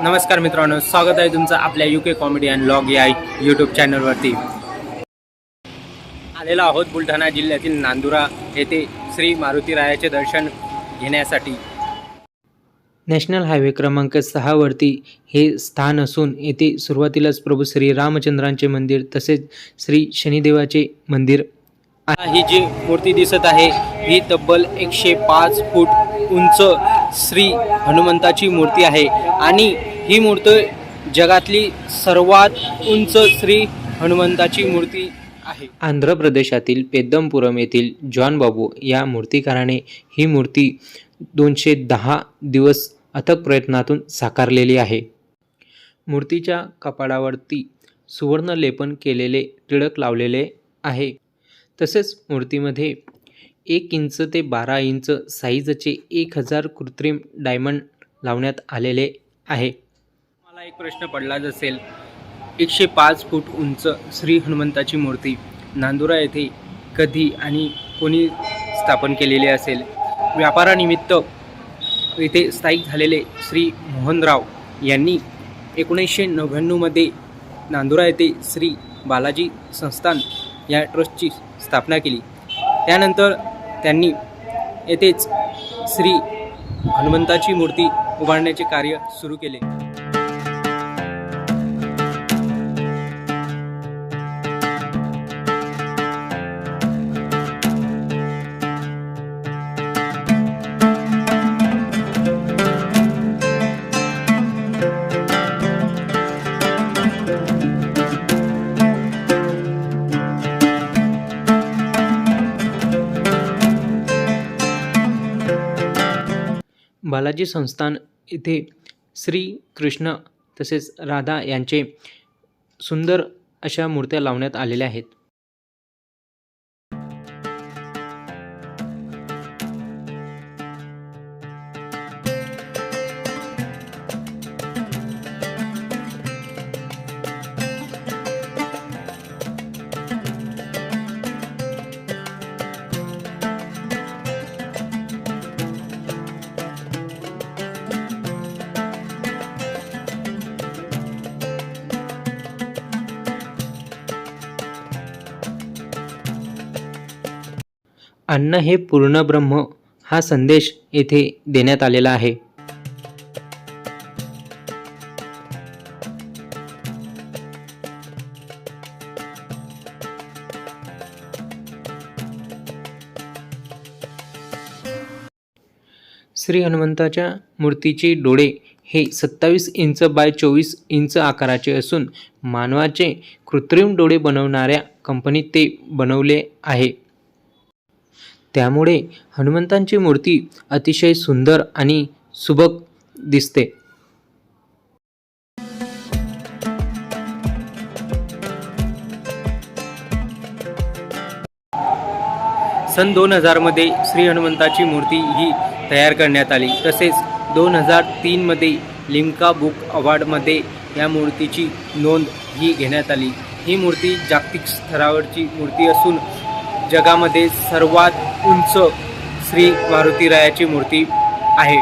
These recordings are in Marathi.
नमस्कार मित्रांनो स्वागत आहे तुमचं आपल्या U K comedy and log या यूट्यूब चॅनलवरती आलेलो आहोत बुलढाणा जिल्ह्यातील नांदुरा येथे श्री मारुतीरायाचे दर्शन घेण्यासाठी. नॅशनल हायवे क्रमांक सहावरती हे स्थान असून येथे सुरुवातीलाच प्रभू श्री रामचंद्रांचे मंदिर तसेच श्री शनिदेवाचे मंदिर ही जी मूर्ती दिसत आहे ही तब्बल एकशे पाच फूट उंच श्री हनुमंताची मूर्ती आहे. आणि ही मूर्ती जगातली सर्वात उंच श्री हनुमंताची मूर्ती आहे. आंध्र प्रदेशातील पेद्दमपुरम येथील जॉन बाबू या मूर्तिकाराने ही मूर्ती दोनशे दहा दिवस अथक प्रयत्नातून साकारलेली आहे. मूर्तीच्या कपाडावरती सुवर्ण लेपन केलेले टिळक लावलेले आहे. तसेच मूर्तीमध्ये एक इंच ते बारा इंच साईजचे एक हजार कृत्रिम डायमंड लावण्यात आलेले आहे. मला एक प्रश्न पडलाच असेल एकशे पाच फूट उंच श्री हनुमंताची मूर्ती नांदुरा येथे कधी आणि कोणी स्थापन केलेली असेल? व्यापारानिमित्त येथे स्थायिक झालेले श्री मोहनराव यांनी एकोणीसशे नव्याण्णवमध्ये नांदुरा येथे श्री बालाजी संस्थान या ट्रस्टची स्थापना केली. त्यानंतर त्यांनी येथेच श्री हनुमंताची मूर्ती उभारण्याचे कार्य सुरू केले. बालाजी संस्थान येथे श्री कृष्ण तसेच राधा यांचे सुंदर अशा मूर्त्या लावण्यात आलेल्या आहेत. अन्न हे पूर्ण ब्रह्म हा संदेश येथे देण्यात आलेला आहे. श्री हनुमंताच्या मूर्तीचे डोळे हे सत्तावीस इंच बाय चोवीस इंच आकाराचे असून मानवाचे कृत्रिम डोळे बनवणाऱ्या कंपनीत ते बनवले आहे. त्यामुळे हनुमंतांची मूर्ती अतिशय सुंदर आणि सुबक दिसते. सन दोन हजारमध्ये श्री हनुमंताची मूर्ती ही तयार करण्यात आली. तसेच दोन हजार तीनमध्ये लिम्का बुक अवॉर्डमध्ये या मूर्तीची नोंद ही घेण्यात आली. ही मूर्ती जागतिक स्तरावरची मूर्ती असून जगामध्ये सर्वात उंच श्री मारुतीरायाची मूर्ती आहे.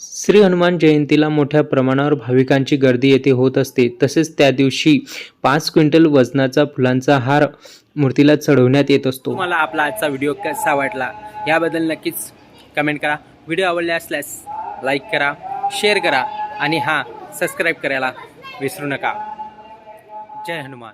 श्री हनुमान जयंतीला मोठ्या प्रमाणावर भाविकांची गर्दी येथे होत असते. तसेच त्या दिवशी पाच क्विंटल वजनाचा फुलांचा हार मूर्तीला चढवण्यात येत असतो. तुम्हाला आपला आजचा व्हिडिओ कसा वाटला? याबद्दल नक्कीच कमेंट करा. व्हिडिओ आवडले असल्यास लाईक करा शेअर करा आणि हां सबस्क्राईब करायला विसरू नका. जय हनुमान.